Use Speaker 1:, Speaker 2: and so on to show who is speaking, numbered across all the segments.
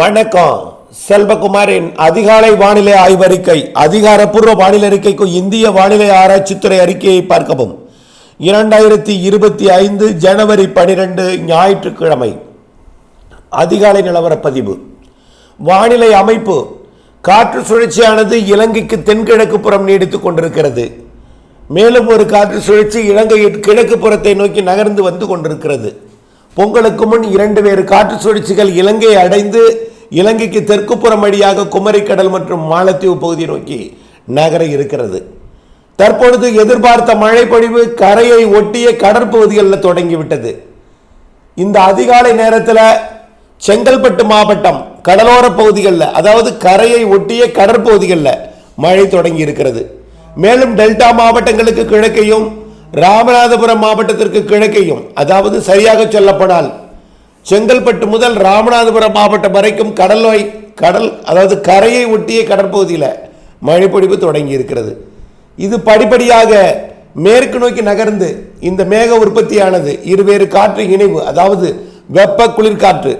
Speaker 1: வணக்கம். செல்வகுமாரின் அதிகாலை வானிலை ஆய்வறிக்கை அதிகாரப்பூர்வ வானிலை அறிக்கைக்கு இந்திய வானிலை ஆராய்ச்சித்துறை அறிக்கையை பார்க்கவும். இரண்டாயிரத்தி இருபத்தி ஐந்து ஜனவரி பனிரெண்டு ஞாயிற்றுக்கிழமை. அதிகாலை நிலவரப் பதிவு. வானிலை அமைப்பு காற்று சுழற்சியானது இலங்கைக்கு தென்கிழக்கு புறம் நீடித்துக் கொண்டிருக்கிறது. மேலும் ஒரு காற்று சுழற்சி இலங்கையின் கிழக்கு புறத்தை நோக்கி நகர்ந்து வந்து கொண்டிருக்கிறது. பொங்கலுக்கு முன் இரண்டு வேறு காற்று சுழற்சிகள் இலங்கையை அடைந்து இலங்கைக்கு தெற்கு புறம் வழியாக குமரிக்கடல் மற்றும் மாலத்தீவு பகுதியை நோக்கி நகர இருக்கிறது. தற்பொழுது எதிர்பார்த்த மழைப்பொழிவு கரையை ஒட்டிய கடற்பகுதிகளில் தொடங்கிவிட்டது. இந்த அதிகாலை நேரத்தில் செங்கல்பட்டு மாவட்டம் கடலோர பகுதிகளில் அதாவது கரையை ஒட்டிய கடற்பகுதிகளில் மழை தொடங்கி இருக்கிறது. மேலும் டெல்டா மாவட்டங்களுக்கு கிழக்கையும் ராமநாதபுரம் மாவட்டத்திற்கு கிழக்கையும் அதாவது சரியாக சொல்லப்படால் செங்கல்பட்டு முதல் ராமநாதபுரம் மாவட்டம் வரைக்கும் கடலோய் கடல் அதாவது கரையை ஒட்டிய கடற்பகுதியில் மழைப்பொழிவு தொடங்கி இருக்கிறது இது படிப்படியாக மேற்கு நோக்கி நகர்ந்து இந்த மேக உற்பத்தியானது இருவேறு காற்று இணைவு அதாவது வெப்ப குளிர்காற்று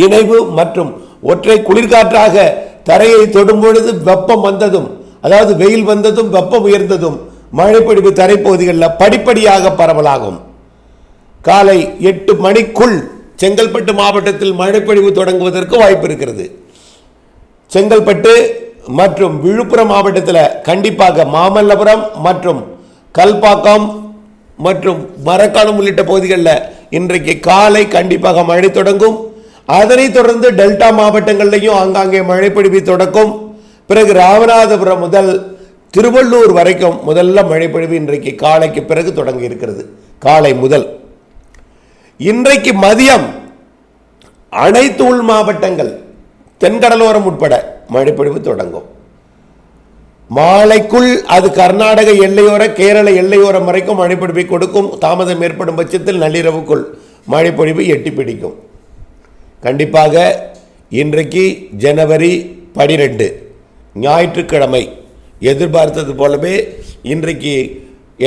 Speaker 1: இணைவு மற்றும் ஒற்றை குளிர்காற்றாக தரையை தொடும் பொழுது வெப்பம் வந்ததும் அதாவது வெயில் வந்ததும் வெப்பம் உயர்ந்ததும் மழைப்பொழிவு தரைப்பகுதிகளில் படிப்படியாக பரவலாகும். காலை எட்டு மணிக்குள் செங்கல்பட்டு மாவட்டத்தில் மழைப்பொழிவு தொடங்குவதற்கு வாய்ப்பு இருக்கிறது செங்கல்பட்டு மற்றும் விழுப்புரம் மாவட்டத்தில் கண்டிப்பாக மாமல்லபுரம் மற்றும் கல்பாக்கம் மற்றும் மரக்காணம் உள்ளிட்ட பகுதிகளில் இன்றைக்கு காலை கண்டிப்பாக மழை தொடங்கும். அதனைத் தொடர்ந்து டெல்டா மாவட்டங்கள்லையும் ஆங்காங்கே மழைப்பொழிவு தொடக்கும். பிறகு ராமநாதபுரம் முதல் திருவள்ளூர் வரைக்கும் முதல்ல மழைப்பொழிவு இன்றைக்கு காலைக்கு பிறகு தொடங்கி இருக்கிறது. காலை முதல். இன்றைக்கு மதியம் அனைத்து உள் மாவட்டங்கள் தென்கடலோரம் உட்பட மழைப்பொழிவு தொடங்கும். மாலைக்குள் அது கர்நாடக எல்லையோர கேரள எல்லையோரம் வரைக்கும் மழைப்பொழிவை கொடுக்கும். தாமதம் ஏற்படும் பட்சத்தில் நள்ளிரவுக்குள் மழைப்பொழிவு எட்டி பிடிக்கும். கண்டிப்பாக இன்றைக்கு ஜனவரி பனிரெண்டு ஞாயிற்றுக்கிழமை எதிர்பார்த்தது போலவே இன்றைக்கு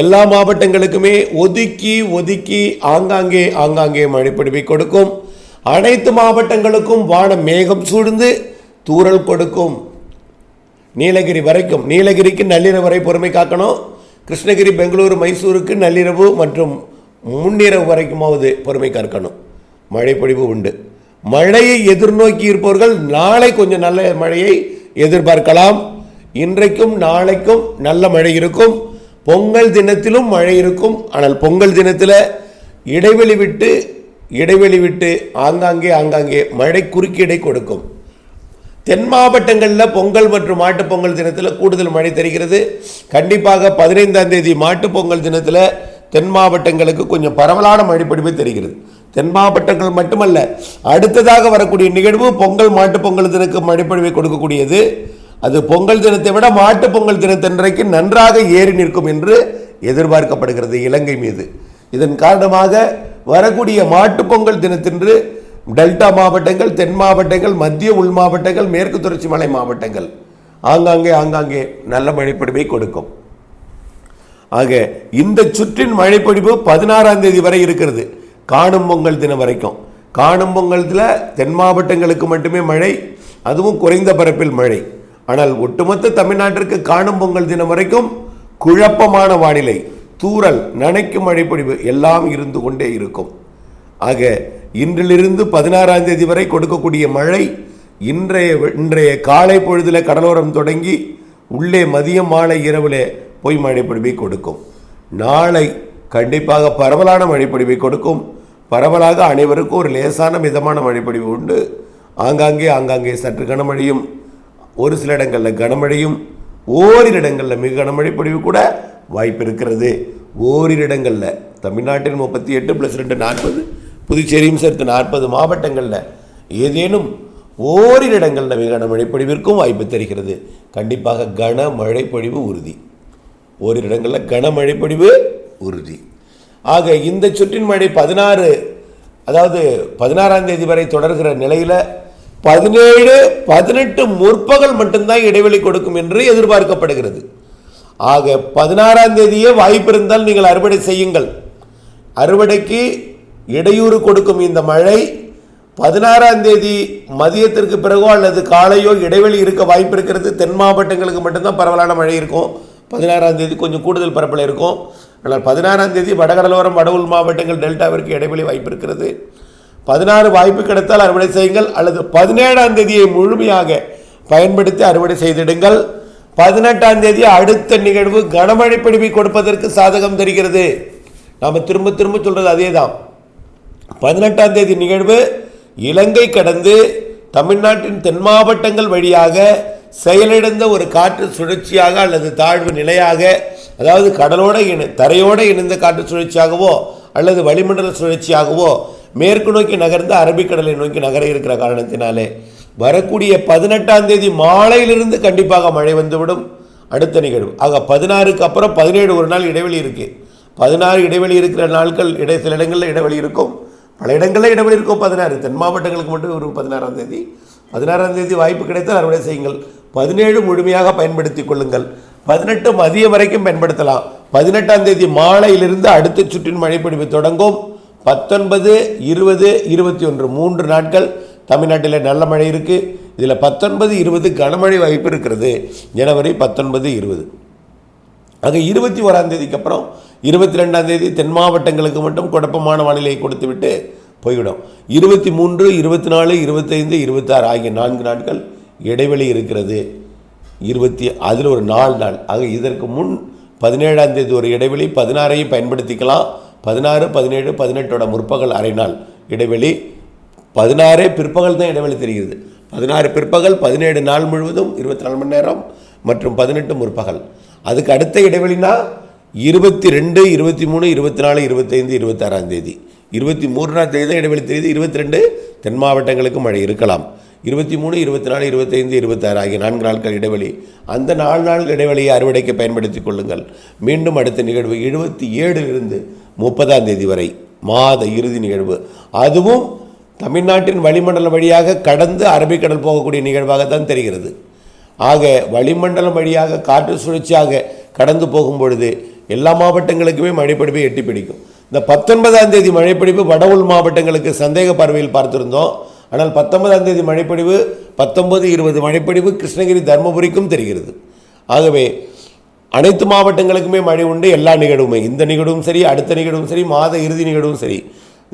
Speaker 1: எல்லா மாவட்டங்களுக்குமே ஒதுக்கி ஒதுக்கி ஆங்காங்கே ஆங்காங்கே மழைப்பொழிவை கொடுக்கும். அனைத்து மாவட்டங்களுக்கும் வானம் மேகம் சூழ்ந்து தூறல் கொடுக்கும். நீலகிரி வரைக்கும் நீலகிரிக்கு நள்ளிரவு வரை பொறுமை காக்கணும். கிருஷ்ணகிரி பெங்களூரு மைசூருக்கு நள்ளிரவு மற்றும் முன்னிரவு வரைக்குமாவது பொறுமை காக்கணும். மழைப்பொழிவு உண்டு. மழையை எதிர்நோக்கி இருப்பவர்கள் நாளை கொஞ்சம் நல்ல மழையை எதிர்பார்க்கலாம். இன்றைக்கும் நாளைக்கும் நல்ல மழை இருக்கும். பொங்கல் தினத்திலும் மழை இருக்கும். ஆனால் பொங்கல் தினத்தில் இடைவெளி விட்டு இடைவெளி விட்டு ஆங்காங்கே ஆங்காங்கே மழை குறுக்கீடை கொடுக்கும். தென் மாவட்டங்களில் பொங்கல் மற்றும் மாட்டுப் பொங்கல் தினத்தில் கூடுதல் மழை தெரிகிறது. கண்டிப்பாக பதினைந்தாம் தேதி மாட்டுப் பொங்கல் தினத்தில் தென் மாவட்டங்களுக்கு கொஞ்சம் பரவலான மழைப்பொழிவு தெரிகிறது. தென் மாவட்டங்கள் மட்டுமல்ல அடுத்ததாக வரக்கூடிய நிகழ்வு பொங்கல் மாட்டுப்பொங்கல் தினக்கு மழைப்படிவை கொடுக்கக்கூடியது. அது பொங்கல் தினத்தை விட மாட்டு பொங்கல் தினத்தன்றைக்கு நன்றாக ஏறி நிற்கும் என்று எதிர்பார்க்கப்படுகிறது இலங்கை மீது. இதன் காரணமாக வரக்கூடிய மாட்டு பொங்கல் தினத்தன்று டெல்டா மாவட்டங்கள் தென் மாவட்டங்கள் மத்திய உள் மாவட்டங்கள் மேற்கு தொடர்ச்சி மலை மாவட்டங்கள் ஆங்காங்கே ஆங்காங்கே நல்ல மழைப்பொழிவை கொடுக்கும். ஆக இந்த சுற்றின் மழைப்பொழிவு பதினாறாம் தேதி வரை இருக்கிறது. காணும் பொங்கல் தினம் வரைக்கும். காணும் பொங்கலத்தில் தென் மாவட்டங்களுக்கு மட்டுமே மழை அதுவும் குறைந்த பரப்பில் மழை. ஆனால் ஒட்டுமொத்த தமிழ்நாட்டிற்கு காணும் பொங்கல் தினம் வரைக்கும் குழப்பமான வானிலை தூறல் நனைக்கும் மழைப்பொழிவு எல்லாம் இருந்து கொண்டே இருக்கும். ஆக இன்றிலிருந்து பதினாறாம் தேதி வரை கொடுக்கக்கூடிய மழை இன்றைய இன்றைய காலை பொழுதில் கடலோரம் தொடங்கி உள்ளே மதியம் மாலை இரவில் போய் மழைப்பொழிவை கொடுக்கும். நாளை கண்டிப்பாக பரவலான மழைப்பொழிவை கொடுக்கும். பரவலாக அனைவருக்கும் ஒரு லேசான மிதமான மழைப்பொழிவு உண்டு. ஆங்காங்கே ஆங்காங்கே சற்று கனமழையும் ஒரு சில இடங்களில் கனமழையும் ஓரிரு இடங்களில் மிக கனமழை பொழிவு கூட வாய்ப்பு இருக்கிறது. ஓரிரு இடங்களில் தமிழ்நாட்டில் முப்பத்தி எட்டு ப்ளஸ் ரெண்டு நாற்பது புதுச்சேரியும் சேர்த்து நாற்பது மாவட்டங்களில் ஏதேனும் ஓரிரு இடங்களில் மிக கனமழை பொழிவிற்கும் வாய்ப்பு தெரிகிறது. கண்டிப்பாக கனமழை பொழிவு உறுதி. ஓரிரு இடங்களில் கனமழை பொழிவு உறுதி. ஆக இந்த சுற்றின் மழை பதினாறு அதாவது பதினாறாம் தேதி வரை தொடர்கிற நிலையில் பதினேழு பதினெட்டு முற்பகல் மட்டும்தான் இடைவெளி கொடுக்கும் என்று எதிர்பார்க்கப்படுகிறது. ஆக பதினாறாம் தேதியே வாய்ப்பு இருந்தால் நீங்கள் அறுவடை செய்யுங்கள். அறுவடைக்கு இடையூறு கொடுக்கும் இந்த மழை பதினாறாம் தேதி மதியத்திற்கு பிறகோ அல்லது காலையோ இடைவெளி இருக்க வாய்ப்பு இருக்கிறது. தென் மாவட்டங்களுக்கு மட்டும்தான் பரவலான மழை இருக்கும். பதினாறாம் தேதி கொஞ்சம் கூடுதல் பரப்பில் இருக்கும். ஆனால் பதினாறாம் தேதி வடகடலோரம் வட உள் மாவட்டங்கள் டெல்டாவிற்கு இடைவெளி வாய்ப்பு இருக்கிறது. பதினாறு வாய்ப்பு கிடைத்தால் அறுவடை செய்யுங்கள் அல்லது பதினேழாம் தேதியை முழுமையாக பயன்படுத்தி அறுவடை செய்திடுங்கள். பதினெட்டாம் தேதி அடுத்த நிகழ்வு கனமழை பிடிப்பை கொடுப்பதற்கு சாதகம் தெரிகிறது. நாம் திரும்ப திரும்ப சொல்கிறது அதே தான் பதினெட்டாம் தேதி நிகழ்வு இலங்கை கடந்து தமிழ்நாட்டின் தென் மாவட்டங்கள் வழியாக செயலிழந்த ஒரு காற்று சுழற்சியாக அல்லது தாழ்வு நிலையாக அதாவது கடலோட இணை தரையோடு இணைந்த காற்று சுழற்சியாகவோ அல்லது வளிமண்டல சுழற்சியாகவோ மேற்கு நோக்கி நகர்ந்து அரபிக்கடலை நோக்கி நகர இருக்கிற காரணத்தினாலே வரக்கூடிய பதினெட்டாம் தேதி மாலையிலிருந்து கண்டிப்பாக மழை வந்துவிடும். அடுத்த நிகழ்வு. ஆக பதினாறுக்கு அப்புறம் பதினேழு ஒரு நாள் இடைவெளி இருக்குது பதினாறு இடைவெளி இருக்கிற நாட்கள் இடை சில இடங்களில் இடைவெளி இருக்கும். பல இடங்களில் இடைவெளி இருக்கும். பதினாறு. தென் மாவட்டங்களுக்கு மட்டும் ஒரு பதினாறாம் தேதி. பதினாறாம் தேதி வாய்ப்பு கிடைத்தால் அறுவடை செய்யுங்கள். பதினேழு முழுமையாக பயன்படுத்திக் கொள்ளுங்கள். பதினெட்டு மதியம் வரைக்கும் பயன்படுத்தலாம். பதினெட்டாம் தேதி மாலையிலிருந்து அடுத்த சுற்றின் மழைப்பிடிப்பு தொடங்கும். பத்தொன்பது இருபது இருபத்தி ஒன்று மூன்று நாட்கள் தமிழ்நாட்டில் நல்ல மழை இருக்குது இதில் பத்தொன்பது இருபது கனமழை வாய்ப்பு இருக்கிறது. ஜனவரி பத்தொன்பது இருபது. ஆக இருபத்தி ஓராம் தேதிக்கு அப்புறம் இருபத்தி ரெண்டாம் தேதி தென் மாவட்டங்களுக்கு மட்டும் குழப்பமான வானிலையை கொடுத்துவிட்டு போய்விடும். இருபத்தி மூன்று இருபத்தி நாலு இருபத்தைந்து இருபத்தாறு ஆகிய நான்கு நாட்கள் இடைவெளி இருக்கிறது. இருபத்தி அதில் ஒரு நாலு நாள். ஆக இதற்கு முன் பதினேழாம் தேதி ஒரு இடைவெளி பதினாறையும் பயன்படுத்திக்கலாம். பதினாறு பதினேழு பதினெட்டோட முற்பகல் அரை நாள் இடைவெளி பதினாறே பிற்பகல் தான் இடைவெளி தெரிகிறது. பதினாறு பிற்பகல் பதினேழு நாள் முழுவதும் இருபத்தி நாலு மணி நேரம் மற்றும் பதினெட்டு முற்பகல். அதுக்கு அடுத்த இடைவெளினா இருபத்தி ரெண்டு இருபத்தி மூணு இருபத்தி நாலு இருபத்தைந்து இருபத்தாறாம் தேதி. இருபத்தி மூன்றாம் தேதி தான் இடைவெளி தெரியுது. இருபத்தி ரெண்டு தென் மாவட்டங்களுக்கு மழை இருக்கலாம். இருபத்தி மூணு இருபத்தி நாலு இருபத்தைந்து இருபத்தாறு ஆகிய நான்கு நாட்கள் இடைவெளி. அந்த நாலு நாள் இடைவெளியை அறுவடைக்கு பயன்படுத்திக் கொள்ளுங்கள். மீண்டும் அடுத்த நிகழ்வு எழுபத்தி ஏழிலிருந்து முப்பதாம் தேதி வரை மாத இறுதி நிகழ்வு. அதுவும் தமிழ்நாட்டின் வளிமண்டலம் வழியாக கடந்து அரபிக்கடல் போகக்கூடிய நிகழ்வாக தான் தெரிகிறது. ஆக வளிமண்டலம் வழியாக காற்று சுழற்சியாக கடந்து போகும் பொழுது எல்லா மாவட்டங்களுக்குமே மழைப்பிடிப்பை எட்டி பிடிக்கும் இந்த பத்தொன்பதாம் தேதி மழைப்பிடிப்பு வட உள் மாவட்டங்களுக்கு சந்தேக பார்வையில் பார்த்திருந்தோம். ஆனால் பத்தொன்பதாம் தேதி மழைப்பிடிவு பத்தொன்பது இருபது மழைப்பிடிவு கிருஷ்ணகிரி தருமபுரிக்கும் தெரிகிறது. ஆகவே அனைத்து மாவட்டங்களுக்குமே மழை உண்டு எல்லா நிகழ்வுமே. இந்த நிகழ்வும் சரி அடுத்த நிகழ்வும் சரி மாத இறுதி நிகழ்வும் சரி.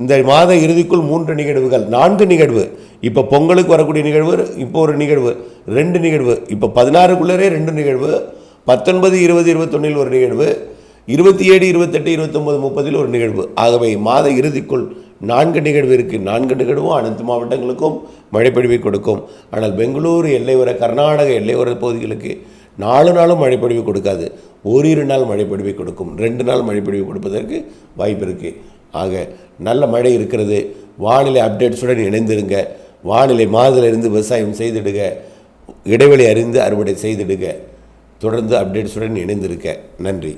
Speaker 1: இந்த மாத இறுதிக்குள் மூன்று நிகழ்வுகள் நான்கு நிகழ்வு. இப்போ பொங்கலுக்கு வரக்கூடிய நிகழ்வு இப்போ ஒரு நிகழ்வு. ரெண்டு நிகழ்வு இப்போ பதினாறுக்குள்ளரே ரெண்டு நிகழ்வு. பத்தொன்பது இருபது இருபத்தொன்னில் ஒரு நிகழ்வு. இருபத்தி ஏழு இருபத்தெட்டு இருபத்தொம்பது முப்பதில் ஒரு நிகழ்வு. ஆகவே மாத இறுதிக்குள் நான்கு நிகழ்வு இருக்குது நான்கு நிகழ்வும் அனைத்து மாவட்டங்களுக்கும் மழைப்பொழிவை கொடுக்கும். ஆனால் பெங்களூரு எல்லையோர கர்நாடக எல்லையோர பகுதிகளுக்கு நாலு நாளும் மழைப்பொழிவு கொடுக்காது. ஓரிரு நாள் மழைப்பொழிவை கொடுக்கும். ரெண்டு நாள் மழைப்பொழிவு கொடுப்பதற்கு வாய்ப்பு இருக்குது ஆக நல்ல மழை இருக்கிறது. வானிலை அப்டேட்ஸுடன் இணைந்திருங்க. வானிலை மாதிலிருந்து விவசாயம் செய்திடுக இடைவெளி அறிந்து அறுவடை செய்திடுக தொடர்ந்து அப்டேட்ஸுடன் இணைந்திருக்க. நன்றி.